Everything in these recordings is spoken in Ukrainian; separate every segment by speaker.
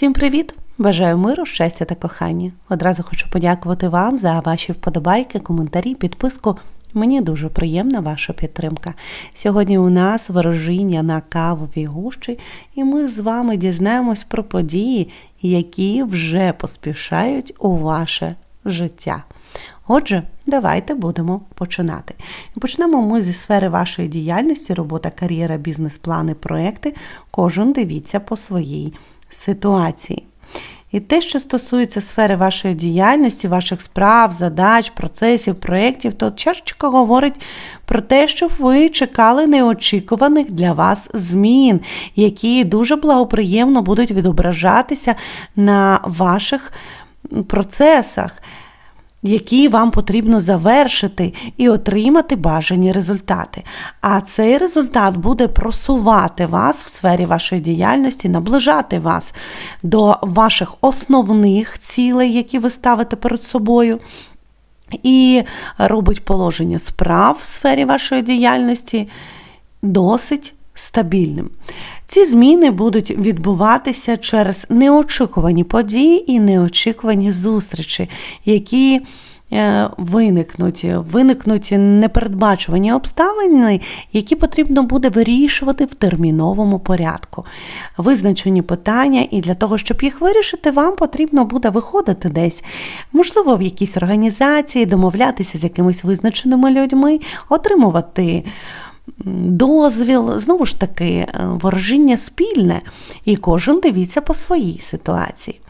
Speaker 1: Всім привіт! Бажаю миру, щастя та кохання. Одразу хочу подякувати вам за ваші вподобайки, коментарі, підписку. Мені дуже приємна ваша підтримка. Сьогодні у нас ворожіння на кавовій гущі, і ми з вами дізнаємось про події, які вже поспішають у ваше життя. Отже, давайте будемо починати. Почнемо ми зі сфери вашої діяльності, робота, кар'єра, бізнес-плани, проекти. Кожен дивіться по своїй ситуації. І те, що стосується сфери вашої діяльності, ваших справ, задач, процесів, проєктів, то чашечка говорить про те, що ви чекали неочікуваних для вас змін, які дуже благоприємно будуть відображатися на ваших процесах які вам потрібно завершити і отримати бажані результати. А цей результат буде просувати вас в сфері вашої діяльності, наближати вас до ваших основних цілей, які ви ставите перед собою. І робить положення справ в сфері вашої діяльності досить стабільним. Ці зміни будуть відбуватися через неочікувані події і неочікувані зустрічі, які е, виникнуть, виникнуть непередбачувані обставини, які потрібно буде вирішувати в терміновому порядку. Визначені питання, і для того, щоб їх вирішити, вам потрібно буде виходити десь, можливо, в якійсь організації, домовлятися з якимись визначеними людьми, отримувати дозвіл, знову ж таки, е, ворожіння спільне, і кожен дивіться по своїй ситуації.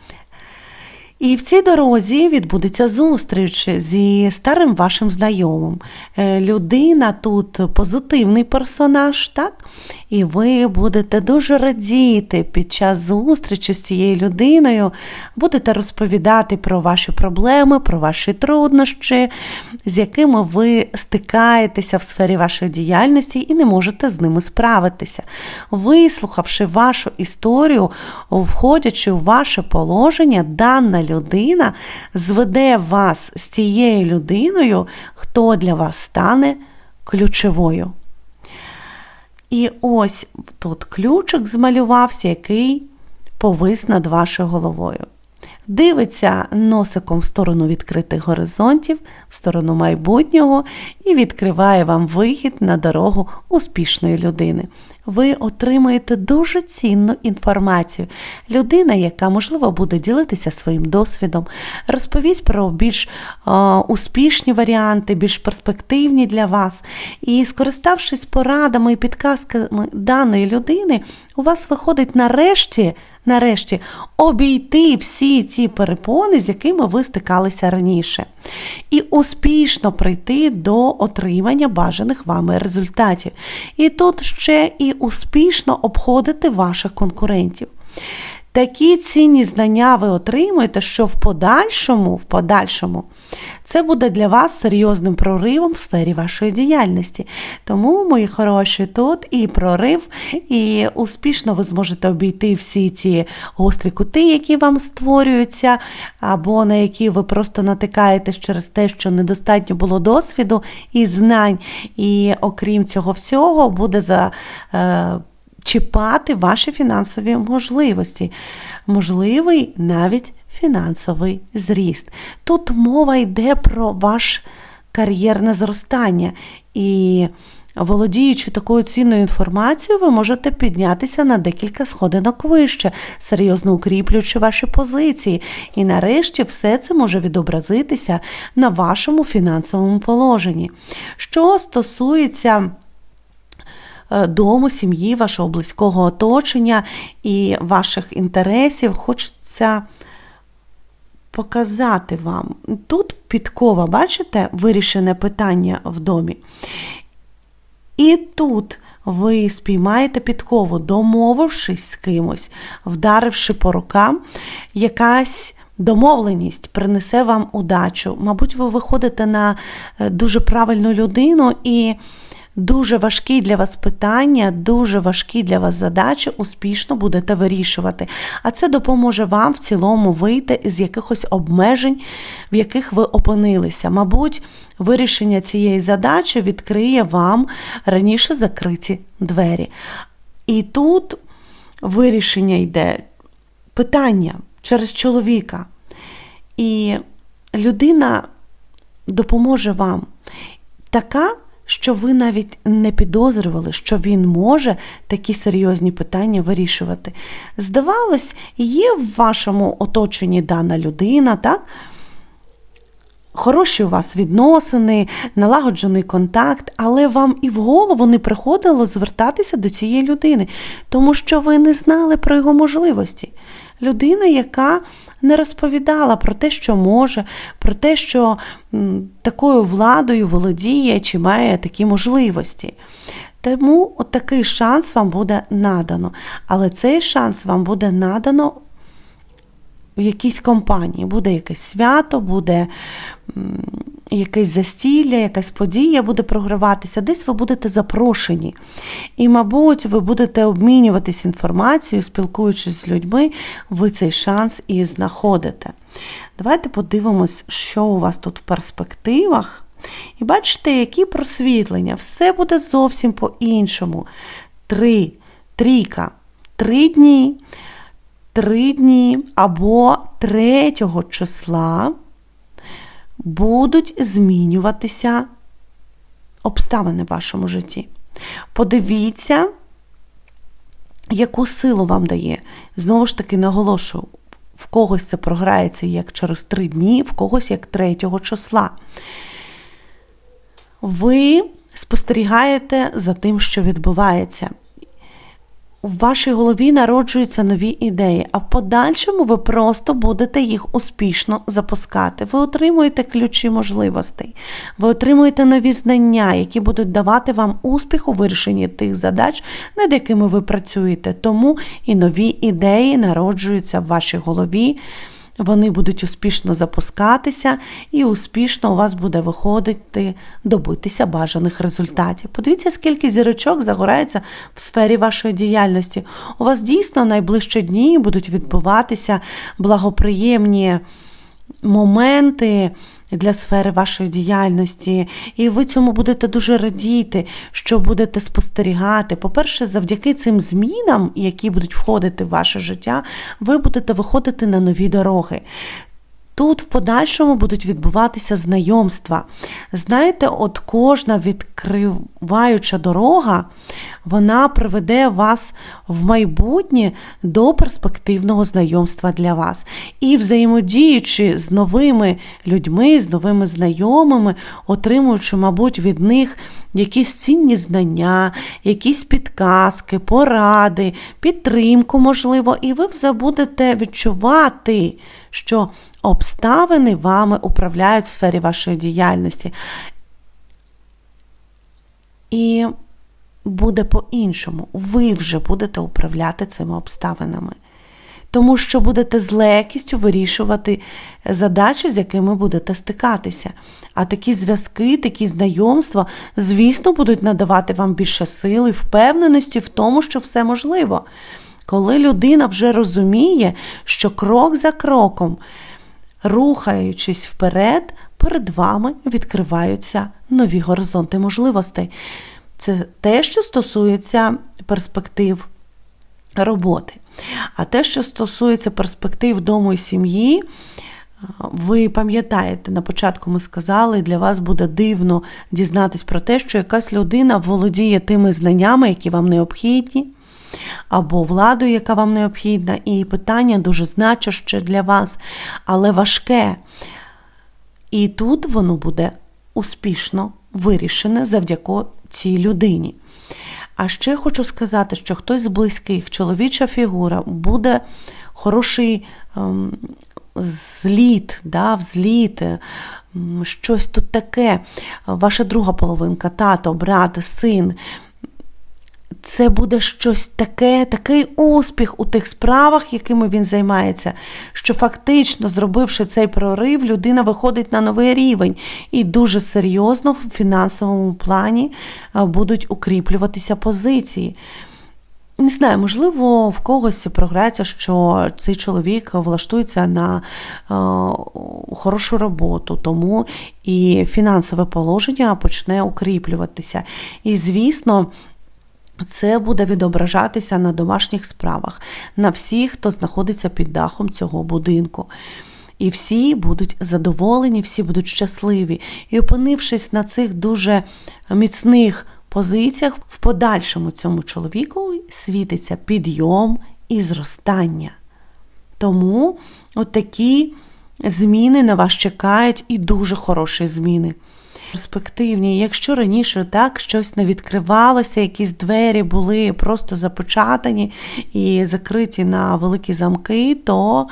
Speaker 1: І в цій дорозі відбудеться зустріч зі старим вашим знайомим. Е, людина тут позитивний персонаж, так? І ви будете дуже радіти під час зустрічі з цією людиною, будете розповідати про ваші проблеми, про ваші труднощі, з якими ви стикаєтеся в сфері вашої діяльності і не можете з ними справитися. Вислухавши вашу історію, входячи у ваше положення, дана людина зведе вас з тією людиною, хто для вас стане ключовою. І ось тут ключик змалювався, який повис над вашою головою. Дивиться носиком в сторону відкритих горизонтів, в сторону майбутнього і відкриває вам вихід на дорогу успішної людини ви отримаєте дуже цінну інформацію. Людина, яка, можливо, буде ділитися своїм досвідом, розповість про більш е, успішні варіанти, більш перспективні для вас. І, скориставшись порадами і підказками даної людини, у вас виходить нарешті нарешті обійти всі ці перепони, з якими ви стикалися раніше, і успішно прийти до отримання бажаних вами результатів. І тут ще і успішно обходити ваших конкурентів. Такі цінні знання ви отримуєте, що в подальшому, в подальшому це буде для вас серйозним проривом в сфері вашої діяльності. Тому, мої хороші, тут і прорив, і успішно ви зможете обійти всі ці гострі кути, які вам створюються, або на які ви просто натикаєтесь через те, що недостатньо було досвіду і знань. І окрім цього всього, буде за. Чіпати ваші фінансові можливості, можливий навіть фінансовий зріст. Тут мова йде про ваш кар'єрне зростання. І володіючи такою цінною інформацією, ви можете піднятися на декілька сходинок вище, серйозно укріплюючи ваші позиції. І нарешті все це може відобразитися на вашому фінансовому положенні. Що стосується дому, сім'ї, вашого близького оточення і ваших інтересів, хочеться показати вам. Тут підкова, бачите, вирішене питання в домі. І тут ви спіймаєте підкову, домовившись з кимось, вдаривши по рукам, якась. Домовленість принесе вам удачу. Мабуть, ви виходите на е, дуже правильну людину і дуже важкі для вас питання, дуже важкі для вас задачі успішно будете вирішувати. А це допоможе вам в цілому вийти з якихось обмежень, в яких ви опинилися. Мабуть, вирішення цієї задачі відкриє вам раніше закриті двері. І тут вирішення йде питання через чоловіка. І людина допоможе вам така, що ви навіть не підозрювали, що він може такі серйозні питання вирішувати. Здавалось, є в вашому оточенні дана людина, так? Хороші у вас відносини, налагоджений контакт, але вам і в голову не приходило звертатися до цієї людини, тому що ви не знали про його можливості. Людина, яка не розповідала про те, що може, про те, що такою владою володіє чи має такі можливості. Тому от такий шанс вам буде надано. Але цей шанс вам буде надано в якійсь компанії. Буде якесь свято, буде якесь застілля, якась подія буде програватися, десь ви будете запрошені. І, мабуть, ви будете обмінюватись інформацією, спілкуючись з людьми, ви цей шанс і знаходите. Давайте подивимось, що у вас тут в перспективах. І бачите, які просвітлення. Все буде зовсім по-іншому. Три, трійка, три дні, три дні або третього числа будуть змінюватися обставини в вашому житті. Подивіться, яку силу вам дає. Знову ж таки, наголошую, в когось це програється як через три дні, в когось як третього числа. Ви спостерігаєте за тим, що відбувається. У вашій голові народжуються нові ідеї, а в подальшому ви просто будете їх успішно запускати. Ви отримуєте ключі можливостей, ви отримуєте нові знання, які будуть давати вам успіх у вирішенні тих задач, над якими ви працюєте. Тому і нові ідеї народжуються в вашій голові. Вони будуть успішно запускатися, і успішно у вас буде виходити добитися бажаних результатів. Подивіться, скільки зірочок загорається в сфері вашої діяльності. У вас дійсно найближчі дні будуть відбуватися благоприємні моменти. Для сфери вашої діяльності, і ви цьому будете дуже радіти, що будете спостерігати. По-перше, завдяки цим змінам, які будуть входити в ваше життя, ви будете виходити на нові дороги. Тут в подальшому будуть відбуватися знайомства. Знаєте, от кожна відкриваюча дорога, вона приведе вас в майбутнє до перспективного знайомства для вас. І взаємодіючи з новими людьми, з новими знайомими, отримуючи, мабуть, від них якісь цінні знання, якісь підказки, поради, підтримку, можливо, і ви вже відчувати, що обставини вами управляють в сфері вашої діяльності. І буде по-іншому. Ви вже будете управляти цими обставинами. Тому що будете з легкістю вирішувати задачі, з якими будете стикатися. А такі зв'язки, такі знайомства, звісно, будуть надавати вам більше сили, впевненості в тому, що все можливо. Коли людина вже розуміє, що крок за кроком рухаючись вперед, перед вами відкриваються нові горизонти можливостей. Це те, що стосується перспектив роботи. А те, що стосується перспектив дому і сім'ї, ви пам'ятаєте, на початку ми сказали, для вас буде дивно дізнатись про те, що якась людина володіє тими знаннями, які вам необхідні або владу, яка вам необхідна, і питання дуже значуще для вас, але важке. І тут воно буде успішно вирішене завдяки цій людині. А ще хочу сказати, що хтось з близьких, чоловіча фігура, буде хороший ем, зліт, да, взліт, ем, щось тут таке. Ваша друга половинка, тато, брат, син це буде щось таке, такий успіх у тих справах, якими він займається, що фактично, зробивши цей прорив, людина виходить на новий рівень і дуже серйозно в фінансовому плані будуть укріплюватися позиції. Не знаю, можливо, в когось програється, що цей чоловік влаштується на е, хорошу роботу, тому і фінансове положення почне укріплюватися. І, звісно, це буде відображатися на домашніх справах, на всіх, хто знаходиться під дахом цього будинку. І всі будуть задоволені, всі будуть щасливі. І опинившись на цих дуже міцних позиціях, в подальшому цьому чоловіку світиться підйом і зростання. Тому такі зміни на вас чекають і дуже хороші зміни. Перспективні, якщо раніше так щось не відкривалося, якісь двері були просто запечатані і закриті на великі замки, то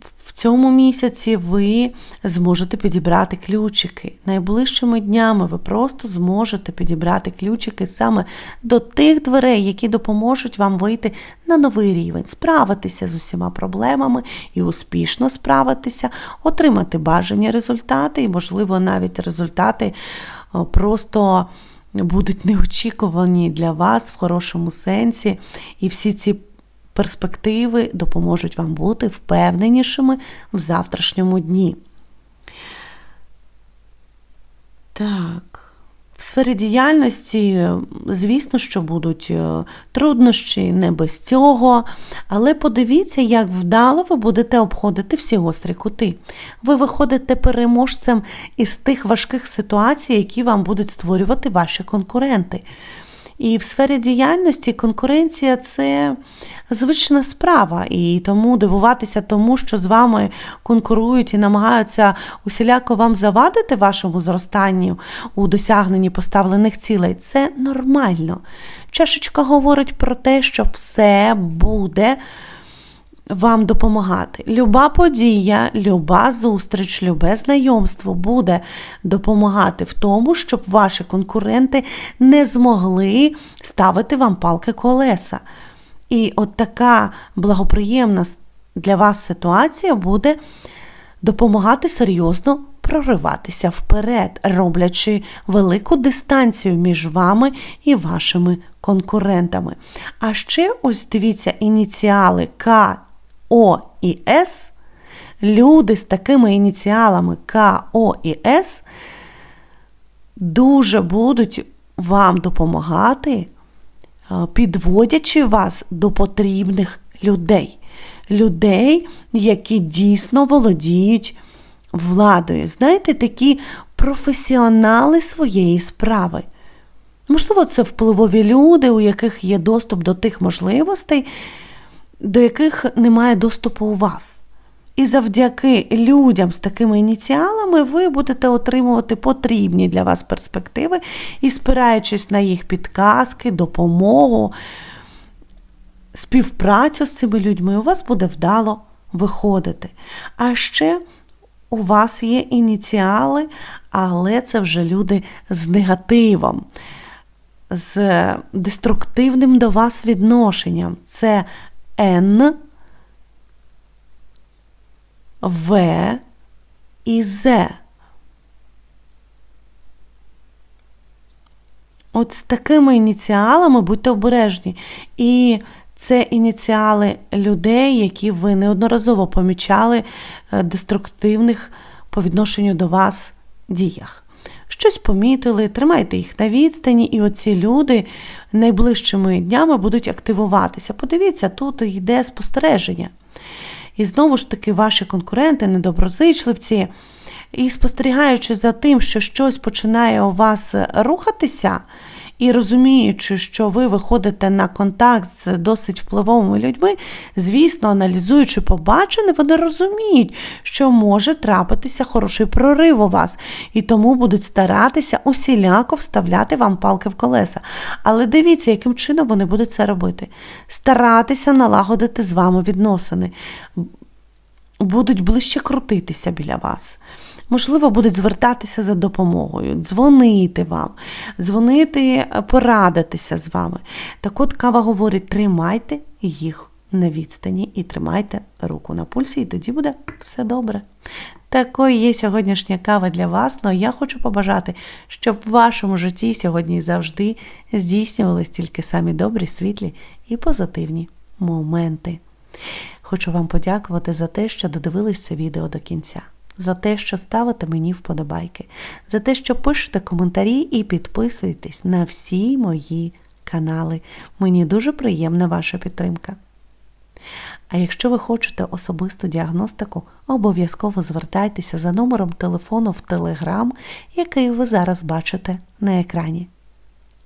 Speaker 1: в цьому місяці ви зможете підібрати ключики. Найближчими днями ви просто зможете підібрати ключики саме до тих дверей, які допоможуть вам вийти на новий рівень, справитися з усіма проблемами і успішно справитися, отримати бажані результати, і, можливо, навіть результати просто. Будуть неочікувані для вас в хорошому сенсі, і всі ці перспективи допоможуть вам бути впевненішими в завтрашньому дні. Так. В сфері діяльності, звісно, що будуть е, труднощі не без цього, але подивіться, як вдало ви будете обходити всі гострі кути. Ви виходите переможцем із тих важких ситуацій, які вам будуть створювати ваші конкуренти. І в сфері діяльності конкуренція це звична справа, і тому дивуватися тому, що з вами конкурують і намагаються усіляко вам завадити вашому зростанню у досягненні поставлених цілей, це нормально. Чашечка говорить про те, що все буде вам допомагати. Люба подія, люба зустріч, любе знайомство буде допомагати в тому, щоб ваші конкуренти не змогли ставити вам палки колеса. І от така благоприємна для вас ситуація буде допомагати серйозно прориватися вперед, роблячи велику дистанцію між вами і вашими конкурентами. А ще ось дивіться ініціали К о і С, люди з такими ініціалами К, О і С дуже будуть вам допомагати, е, підводячи вас до потрібних людей. Людей, які дійсно володіють владою. Знаєте, такі професіонали своєї справи. Можливо, це впливові люди, у яких є доступ до тих можливостей, до яких немає доступу у вас. І завдяки людям з такими ініціалами ви будете отримувати потрібні для вас перспективи і, спираючись на їх підказки, допомогу, співпрацю з цими людьми, у вас буде вдало виходити. А ще у вас є ініціали, але це вже люди з негативом, з деструктивним до вас відношенням. Це Н, В і З. От з такими ініціалами будьте обережні. І це ініціали людей, які ви неодноразово помічали е, деструктивних по відношенню до вас діях щось помітили, тримайте їх на відстані, і оці люди найближчими днями будуть активуватися. Подивіться, тут йде спостереження. І знову ж таки, ваші конкуренти, недоброзичливці, і спостерігаючи за тим, що щось починає у вас рухатися. І розуміючи, що ви виходите на контакт з досить впливовими людьми, звісно, аналізуючи побачене, вони розуміють, що може трапитися хороший прорив у вас, і тому будуть старатися усіляко вставляти вам палки в колеса. Але дивіться, яким чином вони будуть це робити. Старатися налагодити з вами відносини. Будуть ближче крутитися біля вас можливо, будуть звертатися за допомогою, дзвонити вам, дзвонити, е, порадитися з вами. Так от кава говорить: тримайте їх на відстані і тримайте руку на пульсі, і тоді буде все добре. Такою є сьогоднішня кава для вас, але я хочу побажати, щоб в вашому житті сьогодні завжди здійснювались тільки самі добрі, світлі і позитивні моменти. Хочу вам подякувати за те, що додивились це відео до кінця за те, що ставите мені вподобайки, за те, що пишете коментарі і підписуєтесь на всі мої канали. Мені дуже приємна ваша підтримка. А якщо ви хочете особисту діагностику, обов'язково звертайтеся за номером телефону в Телеграм, який ви зараз бачите на екрані.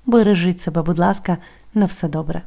Speaker 1: Бережіть себе, будь ласка, на все добре.